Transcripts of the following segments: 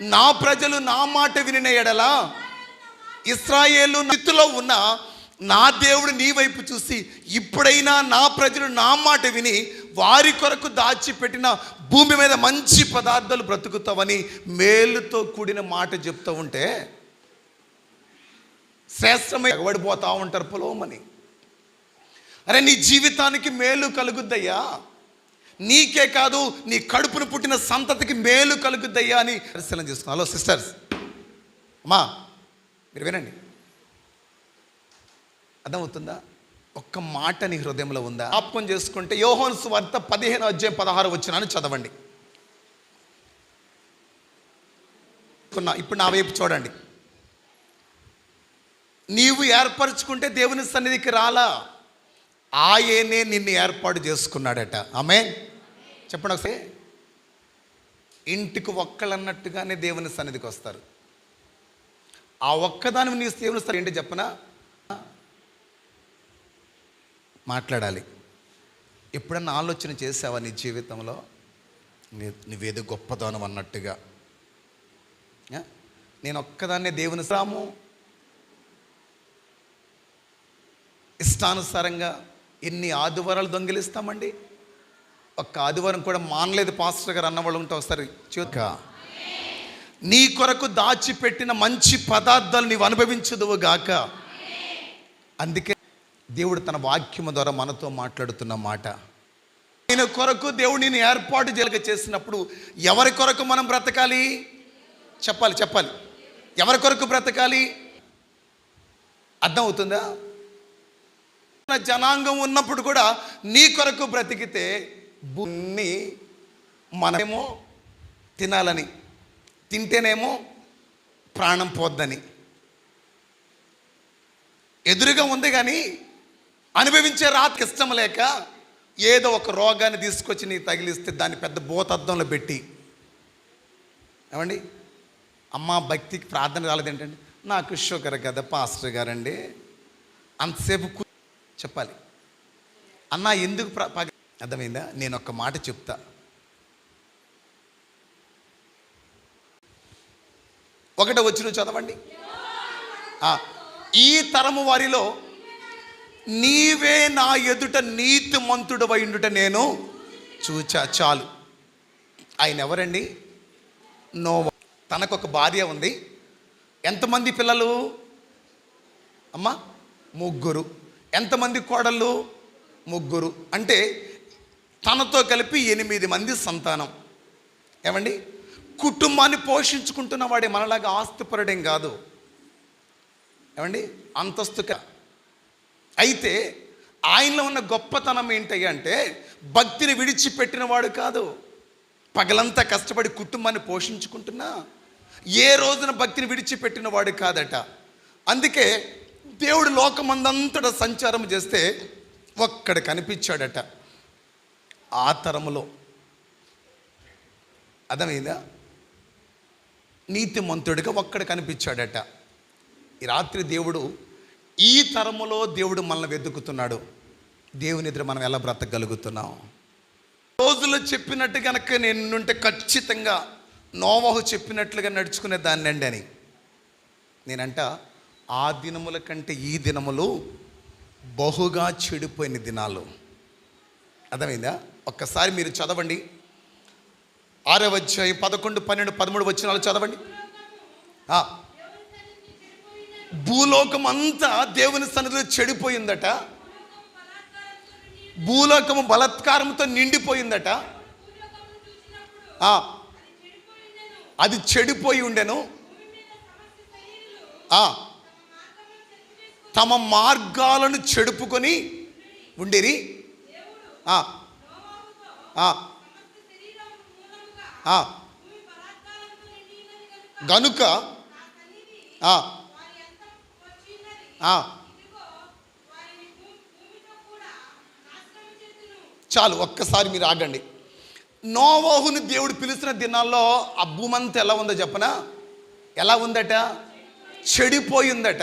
నా ప్రజలు నా మాట వినిన ఎడలా ఇస్రాయేలు నిత్తులో ఉన్న నా దేవుడు నీ వైపు చూసి ఇప్పుడైనా నా ప్రజలు నా మాట విని వారి కొరకు దాచిపెట్టిన భూమి మీద మంచి పదార్థాలు బ్రతుకుతావని మేలుతో కూడిన మాట చెప్తూ ఉంటే శ్రేష్టమై ఎగబడిపోతా ఉంటారు పొలవమని అరే నీ జీవితానికి మేలు కలుగుద్దయ్యా. నీకే కాదు నీ కడుపును పుట్టిన సంతతికి మేలు కలుగుద్దయ్యా అని పరిశీలన చేస్తున్నాను హలో సిస్టర్స్. అమ్మా మీరు వినండి. అర్థమవుతుందా? ఒక్క మాట నీ హృదయంలో ఉందా? జ్ఞాపకం చేసుకుంటే యోహోన్ సువార్త పదిహేను అధ్యాయం పదహారు వచ్చినాను చదవండి. కొన్నా- ఇప్పుడు నా వైపు చూడండి. నీవు ఏర్పరచుకుంటే దేవుని సన్నిధికి రాలా? ఆయనే నిన్ను ఏర్పాటు చేసుకున్నాడట. ఆమె చెప్పండి ఒకసారి. ఇంటికి ఒక్కళ్ళన్నట్టుగానే దేవుని సన్నిధికి వస్తారు. ఆ ఒక్కదాని నీ దేవుని సరే ఏంటి చెప్పనా? మాట్లాడాలి. ఎప్పుడన్నా ఆలోచన చేసావా నీ జీవితంలో? నీ నువ్వేదో గొప్పదనం అన్నట్టుగా. నేను ఒక్కదాన్నే దేవుని సాము ఇష్టానుసారంగా ఎన్ని ఆదివారాలు దొంగిలిస్తామండి? ఒక్క ఆదివారం కూడా మానలేదు పాస్టర్ గారు అన్నవాళ్ళు ఉంటే ఒకసారి చూక నీ కొరకు దాచిపెట్టిన మంచి పదార్థాలు నీవు అనుభవించదువు గాక. అందుకే దేవుడు తన వాక్యము ద్వారా మనతో మాట్లాడుతున్న మాట. ఆయన కొరకు దేవుడు నేను ఏర్పాటు జరగ చేసినప్పుడు ఎవరి కొరకు మనం బ్రతకాలి? చెప్పాలి చెప్పాలి. ఎవరి కొరకు బ్రతకాలి? అర్థం అవుతుందా? జనాంగం ఉన్నప్పుడు కూడా నీ కొరకు బ్రతికితే భూమి మనమేమో తినాలని తింటేనేమో ప్రాణం పోద్దని. ఎదురుగా ఉంది కానీ అనుభవించే రాత్రి ఇష్టం లేక ఏదో ఒక రోగాన్ని తీసుకొచ్చి నీ తగిలిస్తే దాన్ని పెద్ద భూతద్దంలో పెట్టి. ఏమండి? అమ్మ భక్తికి ప్రార్థన రాలేదు ఏంటండి నాకు షుగర్ కదా పాస్టర్ గారండి. అంతసేపు చెప్పాలి. అన్న ఎందుకు పగ అర్థమైందా? నేను ఒక మాట చెప్తా. ఒకటో వచ్చిన చదవండి. ఈ తరము వారిలో నీవే నా ఎదుట నీతిమంతుడు ఉండుట నేను చూచా చాలు. ఆయన ఎవరండి? నోవా. తనకొక భార్య ఉంది. ఎంతమంది పిల్లలు? అమ్మా ముగ్గురు. ఎంతమంది కోడళ్ళు? ముగ్గురు. అంటే తనతో కలిపి ఎనిమిది మంది సంతానం. ఏమండి? కుటుంబాన్ని పోషించుకుంటున్న వాడే మనలాగా ఆస్తిపరుడేం కాదు. ఏమండి? అంతస్తుక. అయితే ఆయనలో ఉన్న గొప్పతనం ఏంటి అంటే భక్తిని విడిచిపెట్టిన వాడు కాదు. పగలంతా కష్టపడి కుటుంబాన్ని పోషించుకుంటున్నా. ఏ రోజున భక్తిని విడిచిపెట్టిన వాడు కాదట. అందుకే దేవుడు లోకమందంతట సంచారం చేస్తే ఒక్కడ కనిపించాడట. ఆ తరములో. అర్థమైందా? నీతిమంతుడిగా ఒక్కడ కనిపించాడట. ఈ రాత్రి దేవుడు ఈ తరములో దేవుడు మనల్ని వెతుకుతున్నాడు. దేవుని ఎదురు మనం ఎలా బ్రతకగలుగుతున్నాం? రోజులో చెప్పినట్టు కనుక నేనుంటే ఖచ్చితంగా నోవహు చెప్పినట్లుగా నడుచుకునే దాన్ని అండి అని. నేనంట ఆ దినముల కంటే ఈ దినములు బహుగా చెడిపోయిన దినాలు. అర్థమైందా? ఒక్కసారి మీరు చదవండి. ఆరో అధ్యాయం పదకొండు పన్నెండు పదమూడు వచ్చినాలు చదవండి. భూలోకం అంతా దేవుని సన్నిధిలో చెడిపోయిందట. భూలోకము బలత్కారంతో నిండిపోయిందట. అది చెడిపోయి ఉండెను. ఆ. తమ మార్గాలను చెడుపుకొని ఉండేరి. గనుక చాలు ఒక్కసారి మీరు ఆగండి. నోవాహుని దేవుడు పిలిచిన దినాల్లో ఆ భూమంతా ఎలా ఉందో చెప్పనా? ఎలా ఉందట? చెడిపోయిందట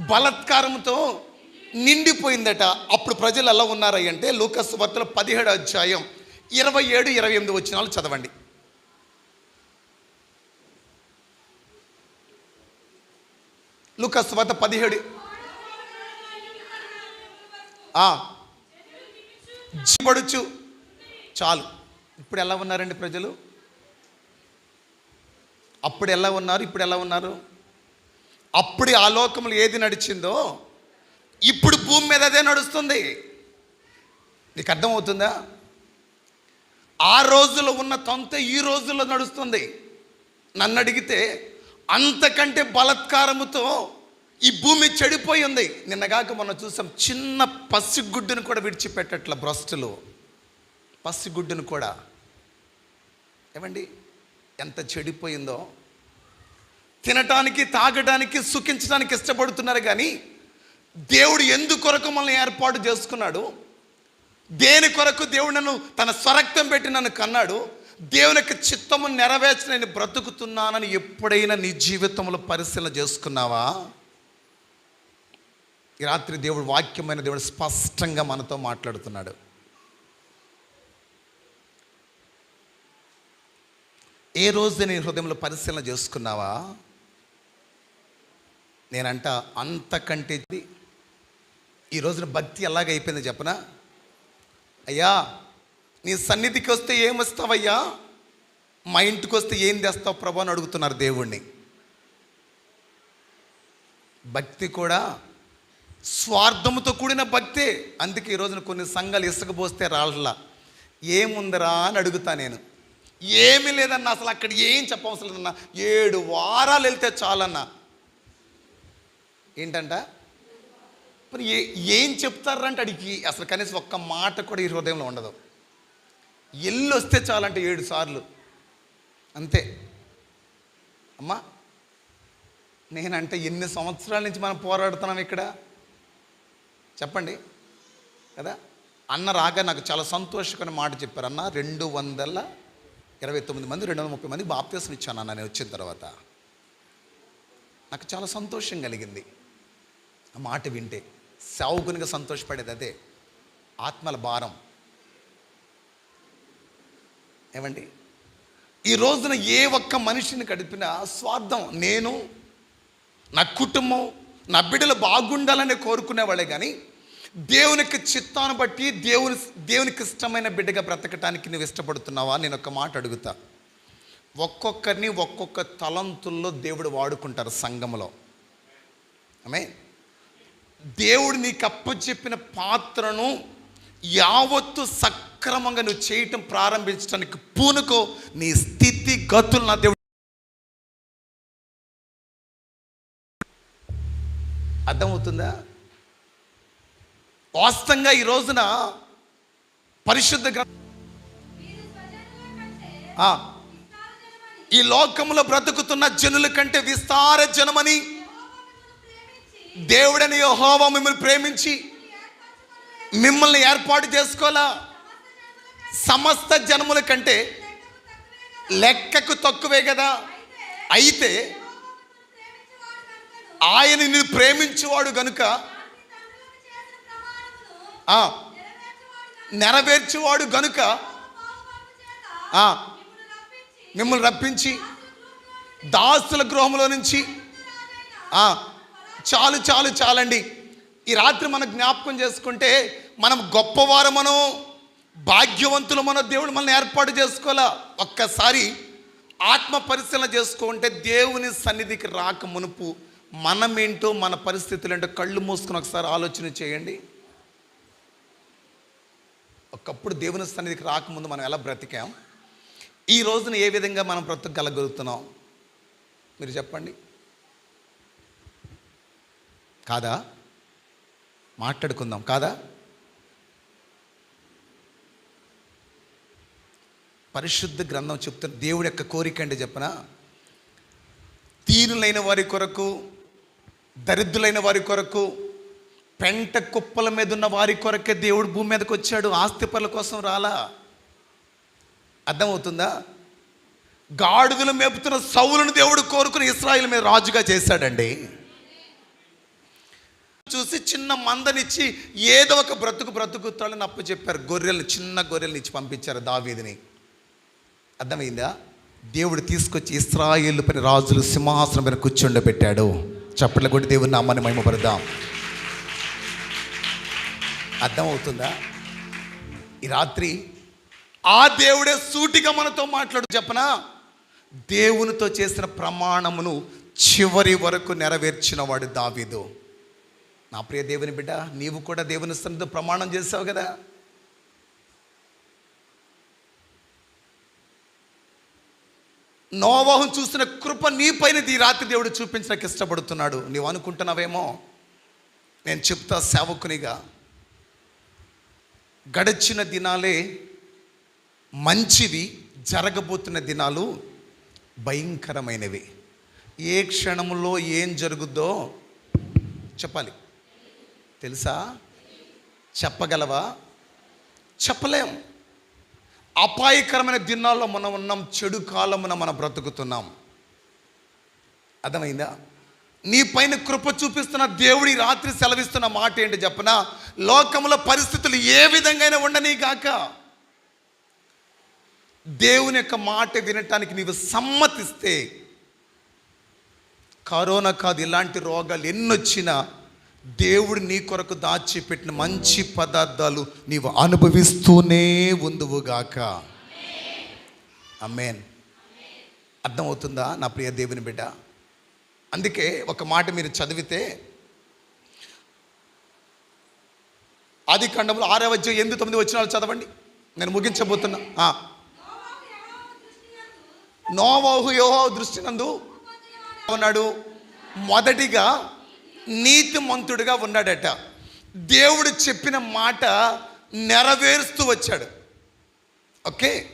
బలత్కారంతో నిండిపోయిందట. అప్పుడు ప్రజలు ఎలా ఉన్నారంటే లోకస్ వార్తలు పదిహేడు అధ్యాయం ఇరవై ఏడు ఇరవై ఎనిమిది వచ్చిన వాళ్ళు చదవండి. లూకస్ వార్త పదిహేడు. జీబడుచు చాలు. ఇప్పుడు ఎలా ఉన్నారండి ప్రజలు? అప్పుడు ఎలా ఉన్నారు? ఇప్పుడు ఎలా ఉన్నారు? అప్పుడు ఆ లోకంలో ఏది నడిచిందో ఇప్పుడు భూమి మీద అదే నడుస్తుంది. నీకు అర్థమవుతుందా? ఆ రోజులో ఉన్న తొంత ఈ రోజుల్లో నడుస్తుంది. నన్ను అడిగితే అంతకంటే బలత్కారముతో ఈ భూమి చెడిపోయి ఉంది. నిన్నగాక మనం చూసాం చిన్న పసిగుడ్డును కూడా విడిచిపెట్టట్ల భ్రష్టులు. పసిగుడ్డును కూడా. ఏమండి? ఎంత చెడిపోయిందో. తినటానికి తాగడానికి సుఖించడానికి ఇష్టపడుతున్నారు కానీ దేవుడు ఎందుకొరకు మనల్ని ఏర్పాటు చేసుకున్నాడు? దేని కొరకు దేవుడు నన్ను తన స్వరక్తం పెట్టి నన్ను కన్నాడు? దేవునికి చిత్తము నెరవేర్చి నేను బ్రతుకుతున్నానని ఎప్పుడైనా నీ జీవితంలో పరిశీలన చేసుకున్నావా? ఈ రాత్రి దేవుడు వాక్యమైన దేవుడు స్పష్టంగా మనతో మాట్లాడుతున్నాడు. ఏ రోజు నీ హృదయంలో పరిశీలన చేసుకున్నావా? నేనంట అంతకంటే ఈ రోజున భక్తి ఎలాగైపోయింది చెప్పనా? అయ్యా నీ సన్నిధికి వస్తే ఏమొస్తావయ్యా మా ఇంటికి వస్తే ఏం తెస్తావు ప్రభు అని అడుగుతున్నారు దేవుణ్ణి. భక్తి కూడా స్వార్థముతో కూడిన భక్తే. అందుకే ఈ రోజున కొన్ని సంఘాలు ఇసుకపోస్తే రాళ్ళ ఏముందిరా అని అడుగుతా నేను. ఏమీ లేదన్నా అసలు అక్కడ ఏం చెప్పవసరం లేదన్నా. ఏడు వారాలు వెళ్తే చాలన్నా. ఏంటంట? మరి ఏ ఏం చెప్తారంటే అడిగి అసలు కనీసం ఒక్క మాట కూడా ఈ హృదయంలో ఉండదు. ఎల్లు వస్తే చాలంటే ఏడు సార్లు. అంతే. అమ్మా నేనంటే ఎన్ని సంవత్సరాల నుంచి మనం పోరాడుతున్నాం ఇక్కడ? చెప్పండి. కదా? అన్న రాగా నాకు చాలా సంతోషకరమైన మాట చెప్పారు. అన్న రెండు వందల ఇరవై తొమ్మిది మంది రెండు వందల ముప్పై మంది బాప్తీసం ఇచ్చాను అన్న నేను వచ్చిన తర్వాత. నాకు చాలా సంతోషం కలిగింది. మాట వింటే సేవకునిగా సంతోషపడేది అదే ఆత్మల భారం. ఏమండి? ఈ రోజున ఏ ఒక్క మనిషిని గడిపిన స్వార్థం నేను నా కుటుంబం నా బిడ్డలు బాగుండాలని కోరుకునేవాళ్ళే కానీ దేవునికి చిత్తాన్ని బట్టి దేవుని దేవునికి ఇష్టమైన బిడ్డగా బ్రతకటానికి నువ్వు ఇష్టపడుతున్నావా నేను ఒక మాట అడుగుతా. ఒక్కొక్కరిని ఒక్కొక్క తలంతుల్లో దేవుడు వాడుకుంటారు సంఘంలో ఆమె దేవుడు నీకు అప్పచెప్పిన పాత్రను యావత్తు సక్రమంగా నువ్వు చేయటం ప్రారంభించడానికి పూనుకో నీ స్థితి గతులు నా దేవుడు అర్థమవుతుందా? వాస్తవంగా ఈ రోజున పరిశుద్ధ గ్ర ఆ, ఈ లోకంలో బ్రతుకుతున్న జనుల కంటే విస్తార జనమని దేవుడని యెహోవా మిమ్మల్ని ప్రేమించి మిమ్మల్ని ఏర్పాటు చేసుకోవాలా? సమస్త జనముల కంటే లెక్కకు తక్కువే కదా. అయితే ఆయన నిన్ను ప్రేమించేవాడు గనుక నెరవేర్చేవాడు గనుక మిమ్మల్ని రప్పించి దాసుల గృహంలో నుంచి చాలు చాలు చాలండి. ఈ రాత్రి మనం జ్ఞాపకం చేసుకుంటే మనం గొప్పవారమనో భాగ్యవంతులమనో దేవుడు మనల్ని ఏర్పాటు చేసుకోవాలా? ఒక్కసారి ఆత్మ పరిశీలన చేసుకుంటే దేవుని సన్నిధికి రాక మునుపు మనమేంటో మన పరిస్థితులు ఏంటో కళ్ళు మూసుకుని ఒకసారి ఆలోచన చేయండి. ఒకప్పుడు దేవుని సన్నిధికి రాకముందు మనం ఎలా బ్రతికాం? ఈ రోజున ఏ విధంగా మనం బ్రతకగలగలుగుతున్నాం మీరు చెప్పండి. కాదా? మాట్లాడుకుందాం కాదా? పరిశుద్ధ గ్రంథం చెప్తున్న దేవుడి యొక్క కోరిక అంటే చెప్పన? తీరులైన వారి కొరకు దరిద్రులైన వారి కొరకు పెంట కుప్పల మీద ఉన్న వారి కొరకే దేవుడు భూమి మీదకి వచ్చాడు. ఆస్తి పనుల కోసం రాలా? అర్థమవుతుందా? గాడుదలు మేపుతున్న సౌలను దేవుడు కోరుకుని ఇస్రాయిల్ మీద రాజుగా చేశాడండి. చూసి చిన్న మందనిచ్చి ఏదో ఒక బ్రతుకు బ్రతుకుతాడని అప్పు చెప్పారు. గొర్రెల్ని చిన్న గొర్రెల్ని ఇచ్చి పంపించారు దావీదిని. అర్థమైందా? దేవుడు తీసుకొచ్చి ఇస్రాయిల్ పని రాజులు సింహాసనం పైన కూర్చుండబెట్టాడు. చప్పట్ల కొట్టి దేవుని నామాన్ని మహిమపడదాం అర్థమవుతుందా? ఈ రాత్రి ఆ దేవుడే సూటిగా మనతో మాట్లాడు చెప్పనా? దేవునితో చేసిన ప్రమాణమును చివరి వరకు నెరవేర్చిన వాడు దావీదు. నా ప్రియ దేవుని బిడ్డ నీవు కూడా దేవుని సన్నిధిలో ప్రమాణం చేసావు కదా? నోవాహం చూసిన కృప నీ పైన ఈ రాత్రి దేవుడు చూపించడానికి ఇష్టపడుతున్నాడు. నీవు అనుకుంటున్నావేమో? నేను చెప్తా సేవకునిగా గడిచిన దినాలే మంచివి జరగబోతున్న దినాలు భయంకరమైనవి. ఏ క్షణంలో ఏం జరుగుద్దో చెప్పాలి. తెలుసా? చెప్పగలవా? చెప్పలేం. అపాయకరమైన దినాల్లో మనం ఉన్నాం చెడు కాలమున మనం బ్రతుకుతున్నాం. అర్థమైందా? నీ పైన కృప చూపిస్తున్న దేవుడి రాత్రి సెలవిస్తున్న మాట ఏంటి చెప్పనా? లోకంలో పరిస్థితులు ఏ విధంగా ఉండని గాక. దేవుని యొక్క మాట వినటానికి నీవు సమ్మతిస్తే కరోనా కాదు ఇలాంటి రోగాలు ఎన్నొచ్చినా దేవుడు నీ కొరకు దాచిపెట్టిన మంచి పదార్థాలు నీవు అనుభవిస్తూనే ఉందువుగాక. అమ్మేన్ అర్థమవుతుందా నా ప్రియ దేవుని బిడ్డ? అందుకే ఒక మాట మీరు చదివితే ఆది ఖండంలో ఆరవ అధ్యాయం ఎనిమిది తొమ్మిది వచ్చిన వాళ్ళు చదవండి. నేను ముగించబోతున్నా. నోవాహు యోహో దృష్టి నందు ఉన్నాడు. మొదటిగా నీతిమంతుడిగా ఉన్నాడట. దేవుడు చెప్పిన మాట నెరవేరుస్తూ వచ్చాడు. ఓకే?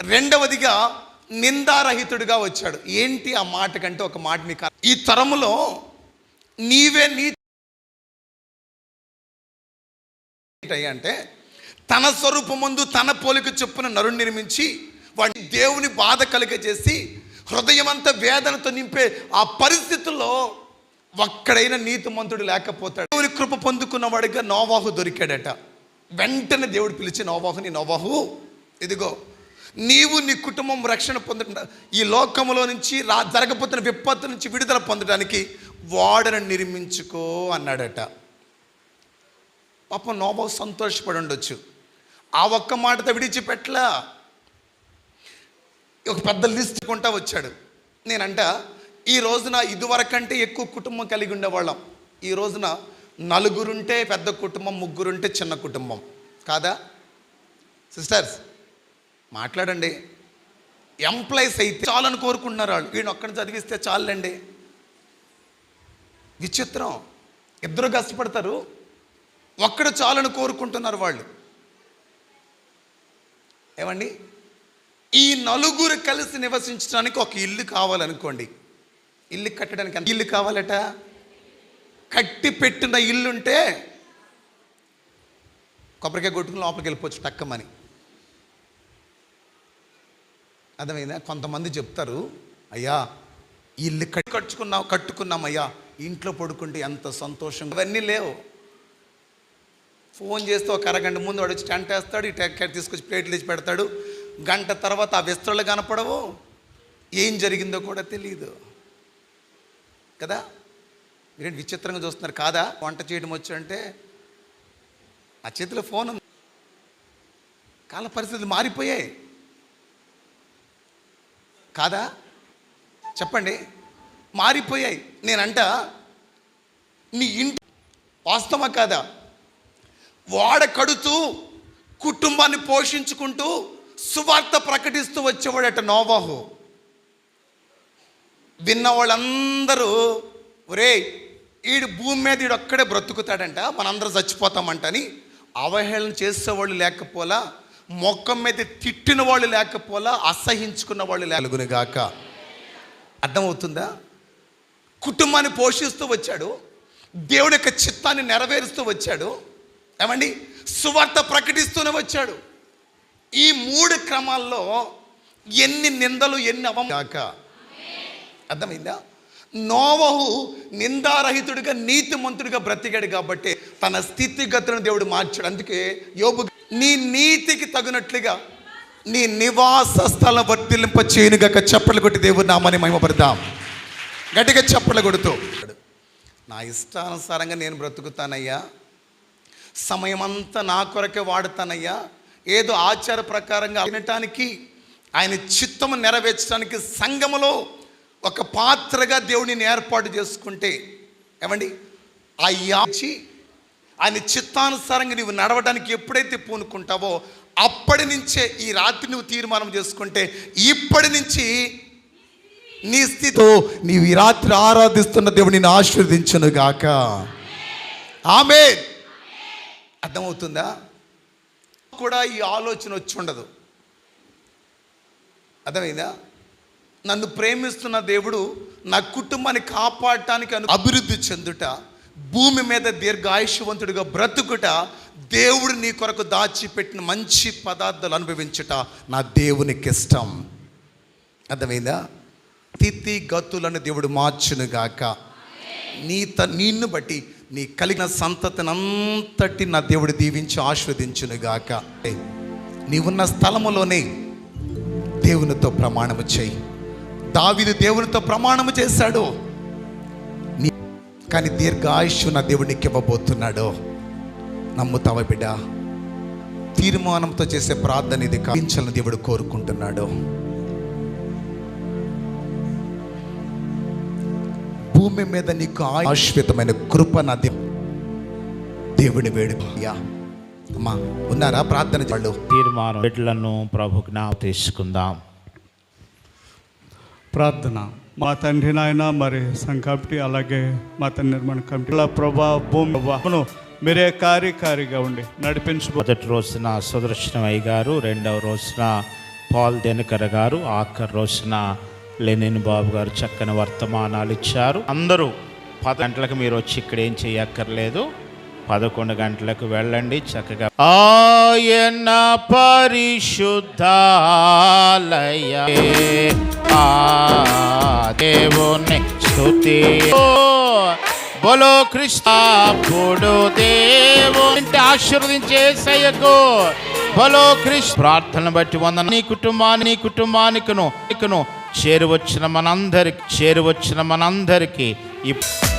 రెండవదిగా నిందారహితుడిగా వచ్చాడు. ఏంటి ఆ మాట కంటే ఒక మాట మీకు ఈ తరములో నీవే నీ అంటే తన స్వరూపమందు తన పోలిక చొప్పున నరుని నిర్మించి వాడి దేవుని బాధ కలిగజేసి హృదయమంతా వేదనతో నింపే ఆ పరిస్థితుల్లో ఒక్కడైన నీతిమంతుడు లేకపోతాడు. దేవుని కృప పొందుకున్నవాడిగా నోవాహు దొరికాడట. వెంటనే దేవుడు పిలిచి నోవాహుని నోవాహు ఇదిగో నీవు నీ కుటుంబం రక్షణ పొందట ఈ లోకంలో నుంచి రా జరగబోతున్న విపత్తు నుంచి విడుదల పొందడానికి వాడను నిర్మించుకో అన్నాడట. పాపం నోబాహు సంతోషపడి ఉండొచ్చు. ఆ ఒక్క మాటతో విడిచిపెట్టలా. ఒక పెద్ద లిస్ట్ కొంటా వచ్చాడు. నేనంట ఈ రోజున ఇదివరకంటే ఎక్కువ కుటుంబం కలిగి ఉండేవాళ్ళం. ఈ రోజున నలుగురుంటే పెద్ద కుటుంబం ముగ్గురుంటే చిన్న కుటుంబం. కాదా? సిస్టర్స్ మాట్లాడండి. ఎంప్లాయీస్ అయితే చాలని కోరుకుంటున్నారు వాళ్ళు. వీడిని ఒక్కడిని చదివిస్తే చాలండి. విచిత్రం. ఇద్దరు కష్టపడతారు. ఒక్కడు చాలని కోరుకుంటున్నారు వాళ్ళు. ఏమండి? ఈ నలుగురు కలిసి నివసించడానికి ఒక ఇల్లు కావాలనుకోండి. ఇల్లు కట్టడానికి ఎంత ఇల్లు కావాలట? కట్టి పెట్టిన ఇల్లుంటే కొబ్బరికాయ కొట్టుకుని లోపలికి వెళ్ళిపోవచ్చు టక్కమని. అర్థమైందా? కొంతమంది చెప్తారు అయ్యా ఇల్లు కట్టి కట్టుకున్నాం కట్టుకున్నాం అయ్యా. ఇంట్లో పడుకుంటే ఎంత సంతోషం. ఇవన్నీ లేవు. ఫోన్ చేస్తే ఒక అరగంట ముందు వాడు వచ్చి టెంట్ వేస్తాడు ఈ టెక్కర్ తీసుకొచ్చి ప్లేట్లు తెచ్చి పెడతాడు. గంట తర్వాత ఆ విస్తరలు కనపడవు. ఏం జరిగిందో కూడా తెలియదు కదా? మీరేంటి విచిత్రంగా చూస్తున్నారు? కాదా? వంట చేయడం వచ్చారంటే ఆ చేతిలో ఫోన్ ఉంది. కాల పరిస్థితులు మారిపోయాయి. కాదా? చెప్పండి. మారిపోయాయి. నేనంట నీ ఇంటి వాస్తవా కాదా? వాడ కడుతూ కుటుంబాన్ని పోషించుకుంటూ సువార్త ప్రకటిస్తూ వచ్చేవాడట నోవాహు. విన్న వాళ్ళందరూ ఒరే ఈడు భూమి మీద ఈడు ఒక్కడే బ్రతుకుతాడంట మనందరూ చచ్చిపోతామంటని అవహేళన చేసేవాళ్ళు లేకపోలా మొక్కం మీద తిట్టిన వాళ్ళు లేకపోలా అసహించుకున్న వాళ్ళు లేగునిగాక అర్థమవుతుందా? కుటుంబాన్ని పోషిస్తూ వచ్చాడు. దేవుడి యొక్క చిత్తాన్ని నెరవేరుస్తూ వచ్చాడు. ఏమండి? సువార్త ప్రకటిస్తూనే వచ్చాడు. ఈ మూడు క్రమాల్లో ఎన్ని నిందలు ఎన్ని అవమాక అర్థమైందా? నోవహు నిందారహితుడిగా నీతిమంతుడిగా బ్రతికాడు కాబట్టి తన స్థితిగతులను దేవుడు మార్చాడు. అందుకే యోబు నీ నీతికి తగినట్లుగా నీ నివాస స్థలం వర్తిల్లింప చేయనుగాక చెప్పలు కొట్టి దేవుడు నామని మహిమపడదాం గట్టిగా చెప్పలు కొడుతూ. నా ఇష్టానుసారంగా నేను బ్రతుకుతానయ్యా. సమయమంతా నా కొరకే వాడుతానయ్యా. ఏదో ఆచార ప్రకారంగా వినటానికి ఆయన చిత్తము నెరవేర్చడానికి సంఘములో ఒక పాత్రగా దేవుడిని ఏర్పాటు చేసుకుంటే ఏమండి? ఆ యాచి ఆయన చిత్తానుసారంగా నువ్వు నడవడానికి ఎప్పుడైతే పూనుకుంటావో అప్పటి నుంచే ఈ రాత్రి నువ్వు తీర్మానం చేసుకుంటే ఇప్పటి నుంచి నీ స్థితితో నీవు ఈ రాత్రి ఆరాధిస్తున్న దేవుడిని ఆశీర్వదించను గాక. ఆమె అర్థమవుతుందా? కూడా ఈ ఆలోచన వచ్చి ఉండదు. అర్థమైందా? నన్ను ప్రేమిస్తున్న దేవుడు నా కుటుంబాన్ని కాపాడటానికి అభివృద్ధి చెందుట భూమి మీద దీర్ఘాయుషవంతుడిగా బ్రతుకుట దేవుడు నీ కొరకు దాచిపెట్టిన మంచి పదార్థాలు అనుభవించుట నా దేవునికి ఇష్టం అర్థమైందా? తిత్తి గతులను దేవుడు మార్చునుగాక. నీ త నిన్ను బట్టి నీ కలిగిన సంతతిని అంతటి నా దేవుడు దీవించి ఆస్వాదించునుగాక నీవున్న స్థలములోనే దేవునితో ప్రమాణము చేయి. దావిది దేవునితో ప్రమాణము చేశాడు. నీ కానీ దీర్ఘాయుష్ నా దేవుడికి ఇవ్వబోతున్నాడు. నమ్ముతావా బిడ్డ? తీర్మానంతో చేసే ప్రార్థన ఇది కావించాలని దేవుడు కోరుకుంటున్నాడు. భూమి మీద నీకు ఆశ్వితమైన కృప నా దేవ్- దేవుని వేడు. అమ్మా ఉన్నారా? ప్రార్థన వాళ్ళు తీర్మానం బిడ్డలను ప్రభు జ్ఞాప తీసుకుందాం ప్రార్థన. మా తండ్రి నాయన మరి సంఘ అలాగే మా తండ్రి నిర్మాణ కమిటీ. ప్రభా భూమి మీరే కార్యకారిగా ఉండి నడిపించు మొదటి రోజున సుదర్శనమయ్య గారు రెండవ రోజున పాల్ దినకర్ గారు ఆఖరి రోజున లెనిన్ బాబు గారు చక్కని వర్తమానాలు ఇచ్చారు. అందరూ పది గంటలకు మీరు వచ్చి ఇక్కడ ఏం చేయక్కర్లేదు. పదకొండు గంటలకు వెళ్ళండి చక్కగా. ఆయన పరిశుద్ధాలయ ఆ దేవుని స్థుతి బలో కృష్ణాపుడు దేవుని ఆశీర్వదించే సయ్యకు బలో కృష్ణ ప్రార్థన బట్టి వంద నీ కుటుంబాన్ని నీ కుటుంబానికిను నీకును చేరువచ్చిన మనందరికి చేరువచ్చిన మనందరికీ ఇప్పుడు